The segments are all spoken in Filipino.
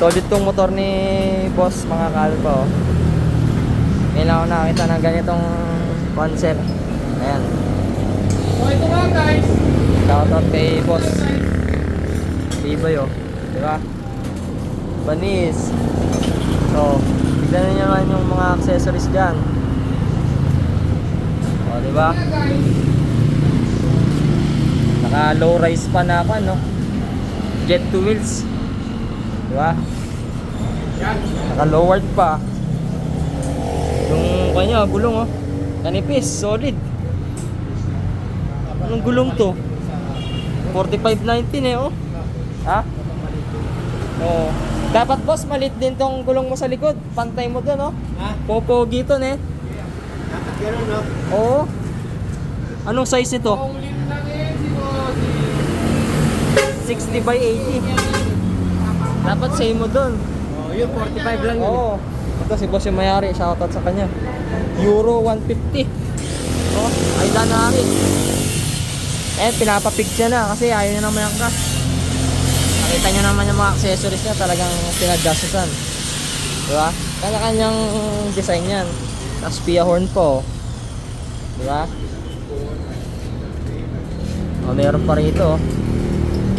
Solid tong motor ni boss mga kalpa oh. Ngayon ako nakakita ng ganitong concept. Ayan. So ito nga guys. Shoutout kay boss. Tibay oh. Di ba? Banis. So, tignan nyo naman yung mga accessories dyan. O, di ba? Naka low rise pa na pa, no? Jet to wheels. Di ba? Yan. Naka lowered pa. Yung kanya, gulong oh. Kanipis, solid. Anong gulong to? 4519 eh oh. Ha? Oo. Dapat boss, malit din tong gulong mo sa likod. Pantay mo doon oh. Ha? Popogi to eh. Ganun no? Oo. Anong size ito? Kung lin lang eh, si Boss. 60 by 80. Dapat same mo doon. Oh, yun 45 lang yun. Oo. Ito si boss yung mayari. Shoutout sa kanya. Euro 150. Oh, ay danari. Eh, pinapapig siya na kasi ayaw niya naman yung cash. Nakita niyo naman yung mga accessories niya talagang pinaggastusan. Di ba? Kanya-kanyang design yan. Tapos Pia horn po. Di ba? Oh, meron pa rito.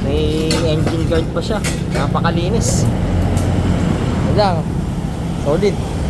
May engine guard pa siya. Napakalinis. Lang. Solid.